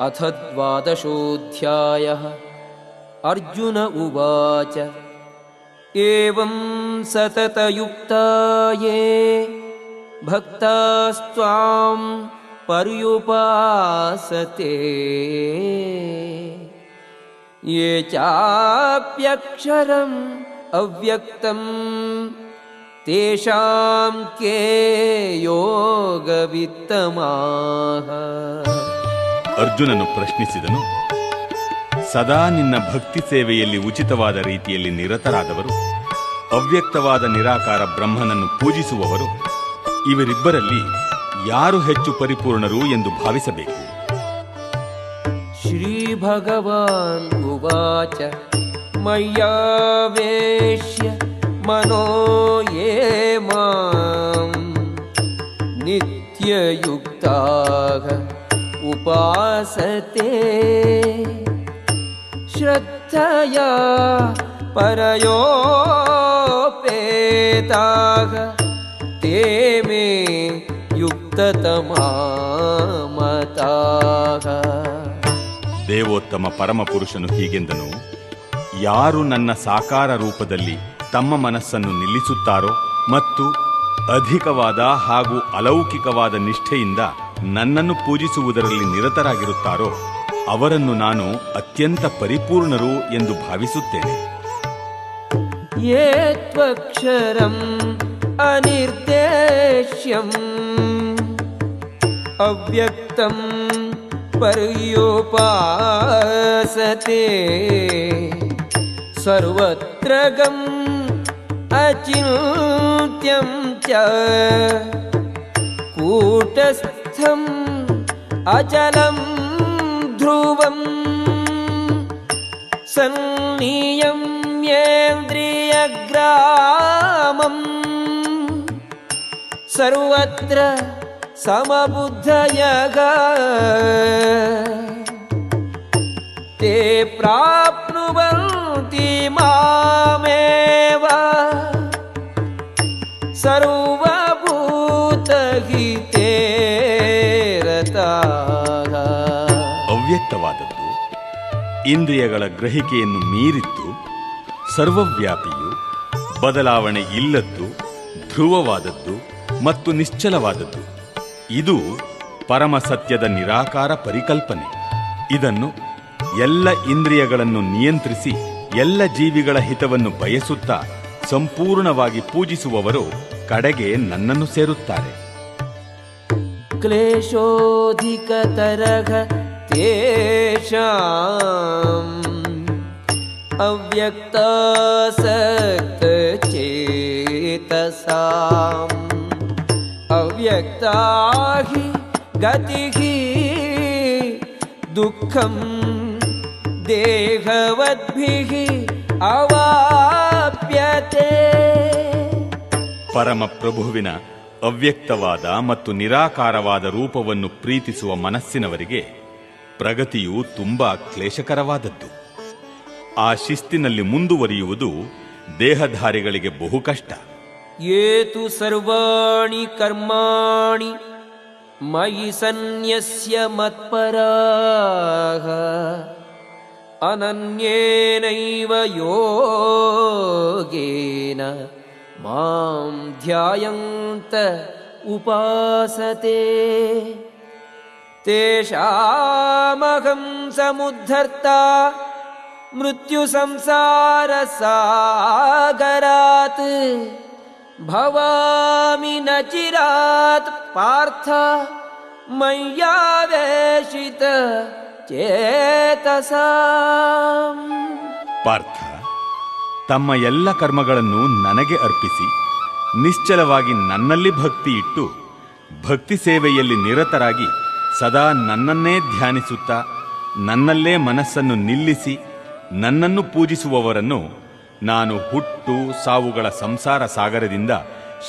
अथ द्वादशोऽध्यायः। अर्जुन उवाच एवं सततयुक्ता ये भक्तास्त्वां पर्युपासते। ये चाप्यक्षरम् अव्यक्तं तेषां के योगवित्तमाः ಅರ್ಜುನನು ಪ್ರಶ್ನಿಸಿದನು, ಸದಾ ನಿನ್ನ ಭಕ್ತಿ ಸೇವೆಯಲ್ಲಿ ಉಚಿತವಾದ ರೀತಿಯಲ್ಲಿ ನಿರತರಾದವರು, ಅವ್ಯಕ್ತವಾದ ನಿರಾಕಾರ ಬ್ರಹ್ಮನನ್ನು ಪೂಜಿಸುವವರು, ಇವರಿಬ್ಬರಲ್ಲಿ ಯಾರು ಹೆಚ್ಚು ಪರಿಪೂರ್ಣರು ಎಂದು ಭಾವಿಸಬೇಕು? ಶ್ರೀ ಭಗವಾನ್ ಉವಾಚ ಮಯ್ಯಾವೇಶ್ಯ ಮನೋ ಮಾಂ ನಿತ್ಯಯುಕ್ತಾಗ उपासते श्रद्धया परयोपेताः ते मे युक्ततमामताः ದೇವೋತ್ತಮ ಪರಮಪುರುಷನು ಹೀಗೆಂದನು ಯಾರು ನನ್ನ ಸಾಕಾರ ರೂಪದಲ್ಲಿ ತಮ್ಮ ಮನಸ್ಸನ್ನು ನಿಲ್ಲಿಸುತ್ತಾರೋ ಮತ್ತು ಅಧಿಕವಾದ ಹಾಗೂ ಅಲೌಕಿಕವಾದ ನಿಷ್ಠೆಯಿಂದ ನನ್ನನ್ನು ಪೂಜಿಸುವುದರಲ್ಲಿ ನಿರತರಾಗಿರುತ್ತಾರೋ ಅವರನ್ನು ನಾನು ಅತ್ಯಂತ ಪರಿಪೂರ್ಣರು ಎಂದು ಭಾವಿಸುತ್ತೇನೆ. ಯೇತ್ವಕ್ಷರಂ ಅನಿರ್ದೇಶ್ಯಂ ಅವ್ಯಕ್ತಂ ಪರ್ಯೋಪಾಸತೆ ಸರ್ವತ್ರ ಗಂ ಅಚಿಂತ್ಯಂ ಚ ಕೂಟಸ್ಥ अचलं ध्रुवम्। सन्नियम्येन्द्रियग्रामम् सर्वत्र समबुद्धयः। ते प्राप्नुवन्ति मामेव। सर्वभूतहिते ಅತೀತವಾದದ್ದು ಇಂದ್ರಿಯಗಳ ಗ್ರಹಿಕೆಯನ್ನು ಮೀರಿದ್ದು, ಸರ್ವವ್ಯಾಪಿಯು, ಬದಲಾವಣೆ ಇಲ್ಲದ್ದು, ಧ್ರುವವಾದದ್ದು ಮತ್ತು ನಿಶ್ಚಲವಾದದ್ದು. ಇದು ಪರಮ ಸತ್ಯದ ನಿರಾಕಾರ ಪರಿಕಲ್ಪನೆ. ಇದನ್ನು ಎಲ್ಲ ಇಂದ್ರಿಯಗಳನ್ನು ನಿಯಂತ್ರಿಸಿ, ಎಲ್ಲ ಜೀವಿಗಳ ಹಿತವನ್ನು ಬಯಸುತ್ತಾ, ಸಂಪೂರ್ಣವಾಗಿ ಪೂಜಿಸುವವರು ಕಡೆಗೆ ನನ್ನನ್ನು ಸೇರುತ್ತಾರೆ. ಕ್ಲೇಶೋಧಿಕ ತರಗ तेषाम् अव्यक्तासक्तचेतसाम् अव्यक्ता हि गतिः दुःखं देहवद्भिः अवाप्यते ಪರಮ ಪ್ರಭುವಿನ ಅವ್ಯಕ್ತವಾದ ಮತ್ತು ನಿರಾಕಾರವಾದ ರೂಪವನ್ನು ಪ್ರೀತಿಸುವ ಮನಸ್ಸಿನವರಿಗೆ ಪ್ರಗತಿಯು ತುಂಬಾ ಕ್ಲೇಶಕರವಾದದ್ದು. ಆ ಶಿಸ್ತಿನಲ್ಲಿ ಮುಂದುವರಿಯುವುದು ದೇಹಧಾರಿಗಳಿಗೆ ಬಹು ಕಷ್ಟ. ಏತು ಸರ್ವಾಣಿ ಕರ್ಮಾಣಿ, ಮಯಿ ಸನ್ಯಸ್ಯ ಮತ್ಪರಾಹ, ಅನನ್ಯೇನೈವ ಯೋಗೇನ, ಮಾಂ ಧ್ಯಾಯಂತ ಉಪಾಸತೇ. तेषामहं समुद्धर्ता मृत्युसंसारसागरात् भवामि न चिरात् पार्थ मय्यावेशित चेतसाम् ಪಾರ್ಥ ತಮ್ಮ ಎಲ್ಲ ಕರ್ಮಗಳನ್ನು ನನಗೆ ಅರ್ಪಿಸಿ ನಿಶ್ಚಲವಾಗಿ ನನ್ನಲ್ಲಿ ಭಕ್ತಿ ಇಟ್ಟು ಭಕ್ತಿ ಸೇವೆಯಲ್ಲಿ ನಿರತರಾಗಿ ಸದಾ ನನ್ನನ್ನೇ ಧ್ಯಾನಿಸುತ್ತಾ ನನ್ನಲ್ಲೇ ಮನಸ್ಸನ್ನು ನಿಲ್ಲಿಸಿ ನನ್ನನ್ನು ಪೂಜಿಸುವವರನ್ನು ನಾನು ಹುಟ್ಟು ಸಾವುಗಳ ಸಂಸಾರ ಸಾಗರದಿಂದ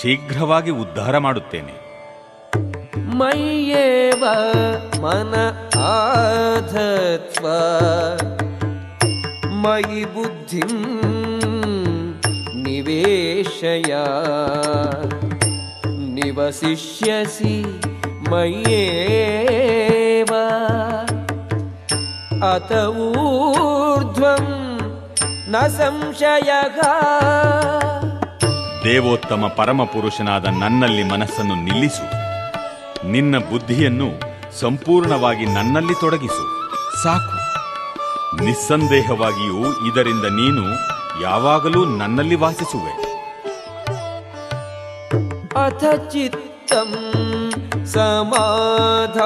ಶೀಘ್ರವಾಗಿ ಉದ್ಧಾರ ಮಾಡುತ್ತೇನೆ. ಮೈಯೇವ ಮನ ಆಧತ್ವ ಮಯಿ ಬುದ್ಧಿಂ ನಿವೇಶಯ ನಿವಸಿಷ್ಯಸಿ मय्येव अत ऊर्ध्वं न संशयः ದೇವೋತ್ತಮ ಪರಮಪುರುಷನಾದ ನನ್ನಲ್ಲಿ ಮನಸ್ಸನ್ನು ನಿಲ್ಲಿಸು ನಿನ್ನ ಬುದ್ಧಿಯನ್ನು ಸಂಪೂರ್ಣವಾಗಿ ನನ್ನಲ್ಲಿ ತೊಡಗಿಸು ಸಾಕು ನಿಸ್ಸಂದೇಹವಾಗಿಯೂ ಇದರಿಂದ ನೀನು ಯಾವಾಗಲೂ ನನ್ನಲ್ಲಿ ವಾಸಿಸುವೆ अथ चित्तं समाधातुं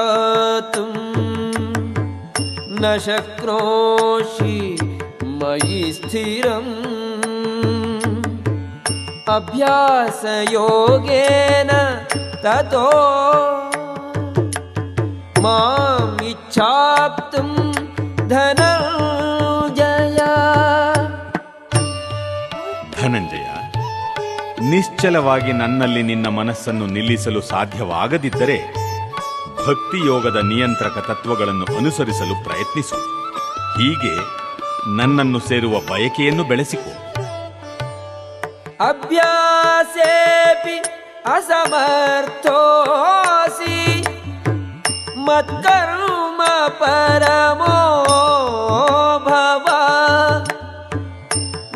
न शक्नोषि मयि स्थिरम्। अभ्यासयोगेन ततो माम् इच्छाप्तुं धनञ्जय ನಿಶ್ಚಲವಾಗಿ ನನ್ನಲ್ಲಿ ನಿನ್ನ ಮನಸ್ಸನ್ನು ನಿಲ್ಲಿಸಲು ಸಾಧ್ಯವಾಗದಿದ್ದರೆ ಭಕ್ತಿ ಯೋಗದ ನಿಯಂತ್ರಕ ತತ್ವಗಳನ್ನು ಅನುಸರಿಸಲು ಪ್ರಯತ್ನಿಸು. ಹೀಗೆ ನನ್ನನ್ನು ಸೇರುವ ಬಯಕೆಯನ್ನು ಬೆಳೆಸಿಕೊ. ಅಭ್ಯಾಸೇಪಿ ಅಸಮರ್ಥೋಸಿ ಮತ್ಕರ್ಮ ಪರಮೋ ಭವ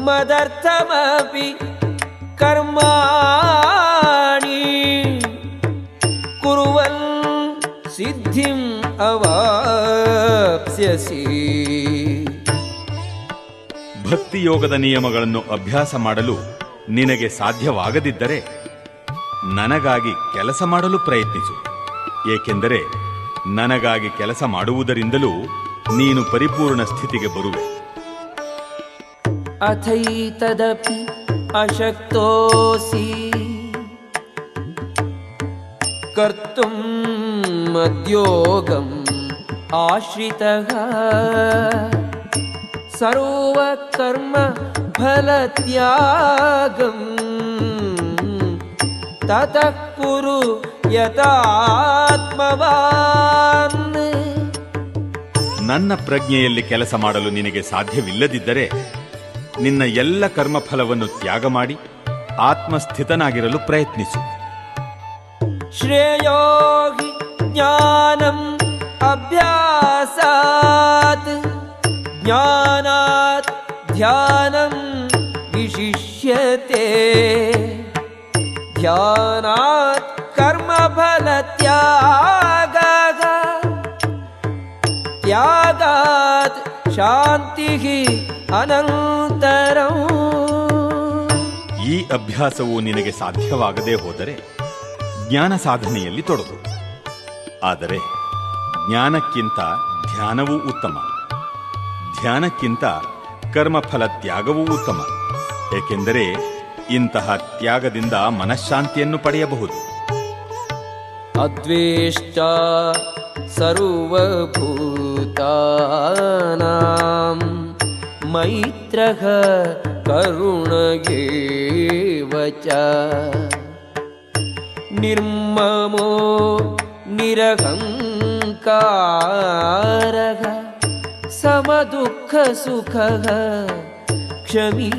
ಮದರ್ಥಮಪಿ कर्माणि कुर्वन् सिद्धिम् अवाप्स्यसि ಭಕ್ತಿಯೋಗದ ನಿಯಮಗಳನ್ನು ಅಭ್ಯಾಸ ಮಾಡಲು ನಿನಗೆ ಸಾಧ್ಯವಾಗದಿದ್ದರೆ ನನಗಾಗಿ ಕೆಲಸ ಮಾಡಲು ಪ್ರಯತ್ನಿಸು ಏಕೆಂದರೆ ನನಗಾಗಿ ಕೆಲಸ ಮಾಡುವುದರಿಂದಲೂ ನೀನು ಪರಿಪೂರ್ಣ ಸ್ಥಿತಿಗೆ ಬರುವೆ अथैतदपि अशक्तोऽसि कर्तुम् मद्योगम् आश्रितः सर्वकर्म फलत्यागम् ततः कुरु यतात्मवान् ನನ್ನ ಪ್ರಜ್ಞೆಯಲ್ಲಿ ಕೆಲಸ ಮಾಡಲು ನಿನಗೆ ಸಾಧ್ಯವಿಲ್ಲದಿದ್ದರೆ ನಿನ್ನ ಎಲ್ಲ ಕರ್ಮಫಲವನ್ನು ತ್ಯಾಗ ಮಾಡಿ ಆತ್ಮಸ್ಥಿತನಾಗಿರಲು ಪ್ರಯತ್ನಿಸು. ಶ್ರೇಯೋಗಿ ಜ್ಞಾನಂ ಅಭ್ಯಾಸಾತ್ ಜ್ಞಾನಾತ್ ಧ್ಯಾನಂ ವಿಶಿಷ್ಯತೆ. ಧ್ಯಾನಾತ್ ಕರ್ಮಫಲ ತ್ಯಾಗ ತ್ಯಾಗ ಶಾಂತಿ ಅನಂತರಂ ಈ ಅಭ್ಯಾಸವು ನಿನಗೆ ಸಾಧ್ಯವಾಗದೆ ಹೋದರೆ ಜ್ಞಾನ ಸಾಧನೆಯಲ್ಲಿ ತೊಡಗು. ಆದರೆ ಜ್ಞಾನಕ್ಕಿಂತ ಧ್ಯಾನವೂ ಉತ್ತಮ. ಧ್ಯಾನಕ್ಕಿಂತ ಕರ್ಮಫಲ ತ್ಯಾಗವೂ ಉತ್ತಮ. ಏಕೆಂದರೆ ಇಂತಹ ತ್ಯಾಗದಿಂದ ಮನಃಶಾಂತಿಯನ್ನು ಪಡೆಯಬಹುದು. ಅದ್ವೇಷ್ಟ सर्वभूतानां मैत्रः करुण एव च निर्ममो निरहङ्कारः समदुःखसुखः क्षमी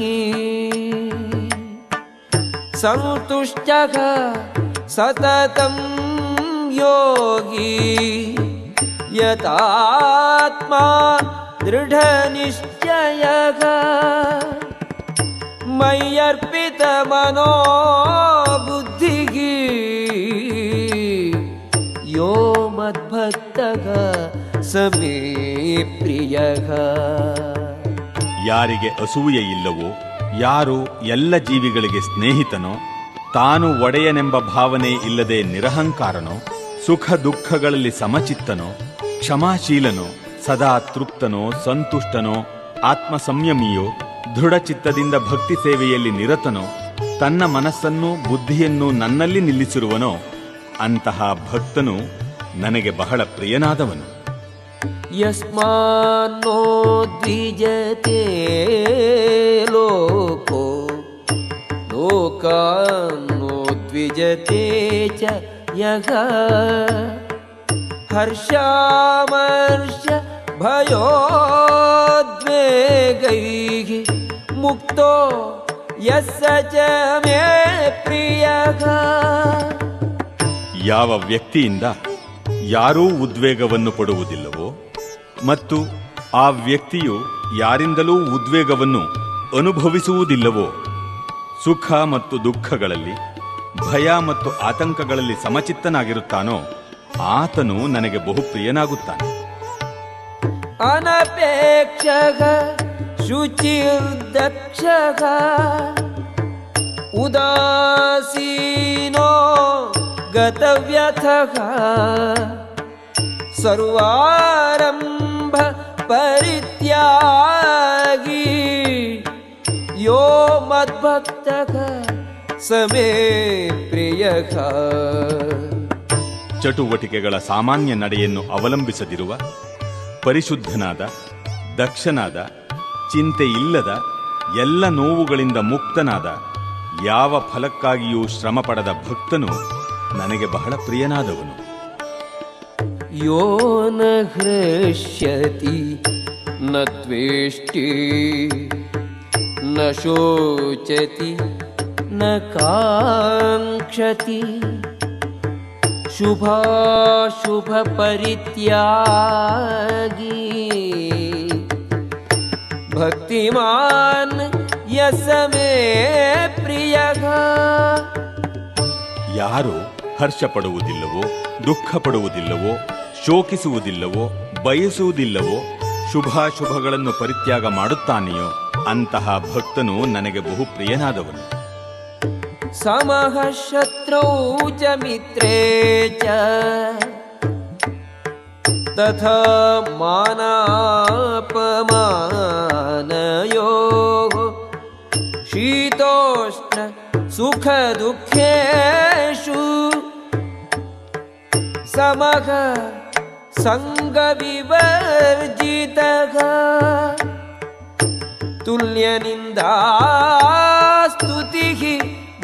सन्तुष्टः सततं योगी यतात्मा दृढनिश्चयः मय्यर्पितमनो बुद्धिः यो मद्भक्तः स मे प्रियः ಯಾರಿಗೆ ಅಸೂಯೆ ಇಲ್ಲವೋ ಯಾರು ಎಲ್ಲ ಜೀವಿಗಳಿಗೆ ಸ್ನೇಹಿತನೋ ತಾನು ಒಡೆಯನೆಂಬ ಭಾವನೆ ಇಲ್ಲದೆ ನಿರಹಂಕಾರನೋ ಸುಖ ದುಃಖಗಳಲ್ಲಿ ಸಮಚಿತ್ತನೋ, ಕ್ಷಮಾಶೀಲನೋ, ಸದಾ ತೃಪ್ತನೋ, ಸಂತುಷ್ಟನೋ ಆತ್ಮ ಸಂಯಮಿಯೋ ದೃಢಚಿತ್ತದಿಂದ ಭಕ್ತಿ ಸೇವೆಯಲ್ಲಿ ನಿರತನೋ, ತನ್ನ ಮನಸ್ಸನ್ನು ಬುದ್ಧಿಯನ್ನು ನನ್ನಲ್ಲಿ ನಿಲ್ಲಿಸಿರುವನೋ, ಅಂತಹ ಭಕ್ತನು ನನಗೆ ಬಹಳ ಪ್ರಿಯನಾದವನು. ಯಸ್ಮಾನ್ನೋ ದ್ವಿಜತೆ ಲೋಕೋ, ಲೋಕಾನ್ನೋ ದ್ವಿಜತೆ ಚ यः हर्षामर्ष भयोद्वेगैः मुक्तो यस्य च मे प्रियः ಯಾವ ವ್ಯಕ್ತಿಯಿಂದ ಯಾರೂ ಉದ್ವೇಗವನ್ನು ಪಡುವುದಿಲ್ಲವೋ ಮತ್ತು ಆ ವ್ಯಕ್ತಿಯು ಯಾರಿಂದಲೂ ಉದ್ವೇಗವನ್ನು ಅನುಭವಿಸುವುದಿಲ್ಲವೋ ಸುಖ ಮತ್ತು ದುಃಖಗಳಲ್ಲಿ ಭಯ ಮತ್ತು ಆತಂಕಗಳಲ್ಲಿ ಸಮಚಿತ್ತನಾಗಿರುತ್ತಾನೋ, ಆತನು ನನಗೆ ಬಹು ಬಹುಪ್ರಿಯನಾಗುತ್ತಾನೆ. ಅನಪೇಕ್ಷಗ, ಶುಚಿರ್ದಕ್ಷಗ, ಉದಾಸೀನೋ ಗತವ್ಯಥ ಸರ್ವಾರಂಭ ಪರಿತ್ಯಾಗಿ, ಯೋ ಮದ್ಭಕ್ತಗ. स मे प्रियः ಚಟುವಟಿಕೆಗಳ ಸಾಮಾನ್ಯ ನಡೆಯನ್ನು ಅವಲಂಬಿಸದಿರುವ ಪರಿಶುದ್ಧನಾದ ದಕ್ಷನಾದ ಚಿಂತೆ ಇಲ್ಲದ ಎಲ್ಲ ನೋವುಗಳಿಂದ ಮುಕ್ತನಾದ ಯಾವ ಫಲಕ್ಕಾಗಿಯೂ ಶ್ರಮ ಪಡದ ಭಕ್ತನು ನನಗೆ ಬಹಳ ಪ್ರಿಯನಾದವನು यो न हृष्यति न त्वेष्टि न शोचति न काङ्क्षति शुभाशुभपरित्यागी भक्तिमान् यस मे प्रियः ಯಾರು ಹರ್ಷ ಪಡುವುದಿಲ್ಲವೋ ದುಃಖ ಪಡುವುದಿಲ್ಲವೋ ಶೋಕಿಸುವುದಿಲ್ಲವೋ ಬಯಸುವುದಿಲ್ಲವೋ ಶುಭಾಶುಭಗಳನ್ನು ಪರಿತ್ಯಾಗ ಮಾಡುತ್ತಾನೆಯೋ ಅಂತಹ ಭಕ್ತನು ನನಗೆ ಬಹು ಪ್ರಿಯನಾದವನು समः शत्रौ च मित्रे च। तथा मानापमानयोः शीतोष्ण सुखदुःखेषु समः सङ्गविवर्जितः। तुल्यनिन्दास्तुतिः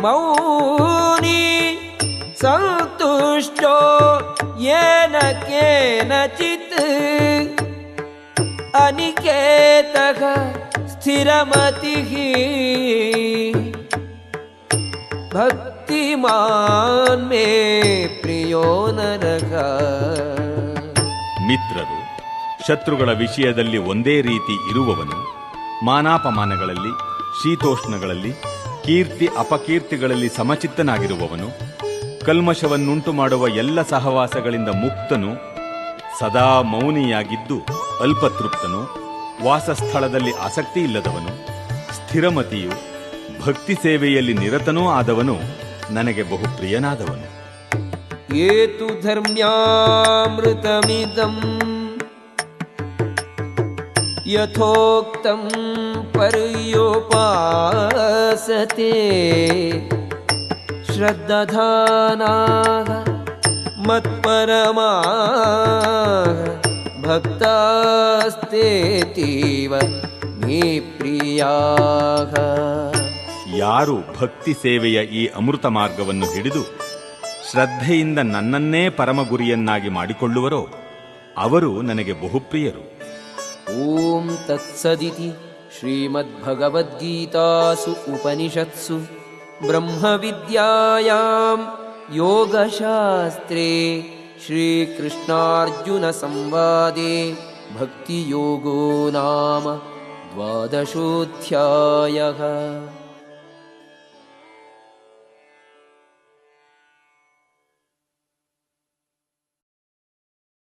ಮೌನಿ ಸಂತುಷ್ಟೋ ಯೇನ ಕೇನಚಿತ್ ಅನಿಕೇತಃ ಸ್ಥಿರಮತಿಃ ಭಕ್ತಿಮಾನ್ ಮೇ ಪ್ರಿಯೋ ನರಕ ಮಿತ್ರರು, ಶತ್ರುಗಳ ವಿಷಯದಲ್ಲಿ ಒಂದೇ ರೀತಿ ಇರುವವನು ಮಾನಾಪಮಾನಗಳಲ್ಲಿ, ಶೀತೋಷ್ಣಗಳಲ್ಲಿ ಕೀರ್ತಿ ಅಪಕೀರ್ತಿಗಳಲ್ಲಿ ಸಮಚಿತ್ತನಾಗಿರುವವನು, ಕಲ್ಮಶವನ್ನುಂಟು ಮಾಡುವ ಎಲ್ಲ ಸಹವಾಸಗಳಿಂದ ಮುಕ್ತನು, ಸದಾ ಮೌನಿಯಾಗಿದ್ದು ಅಲ್ಪತೃಪ್ತನು, ವಾಸಸ್ಥಳದಲ್ಲಿ ಆಸಕ್ತಿ ಇಲ್ಲದವನು ಸ್ಥಿರಮತಿಯು, ಭಕ್ತಿ ಸೇವೆಯಲ್ಲಿ ನಿರತನೂ ಆದವನು, ನನಗೆ ಬಹು ಪ್ರಿಯನಾದವನು ಏತು ಧರ್ಮ್ಯಾಮೃತಮಿದಂ ಯಥೋಕ್ತಂ ಪರ್ಯೋಪಾ पर्योपासते श्रद्दधानाः मत्परमाः भक्तास्तेतीव मे प्रियाः ಯಾರು ಭಕ್ತಿ ಸೇವೆಯ ಈ ಅಮೃತ ಮಾರ್ಗವನ್ನು ಹಿಡಿದು ಶ್ರದ್ಧೆಯಿಂದ ನನ್ನನ್ನೇ ಪರಮ ಗುರಿಯನ್ನಾಗಿ ಮಾಡಿಕೊಳ್ಳುವರೋ ಅವರು ನನಗೆ ಬಹುಪ್ರಿಯರು ॐ तत्सदिति श्रीमद्भगवद्गीतासु उपनिषत्सु ब्रह्मविद्यायां योगशास्त्रे श्रीकृष्णार्जुनसंवादे भक्तियोगो नाम द्वादशोऽध्यायः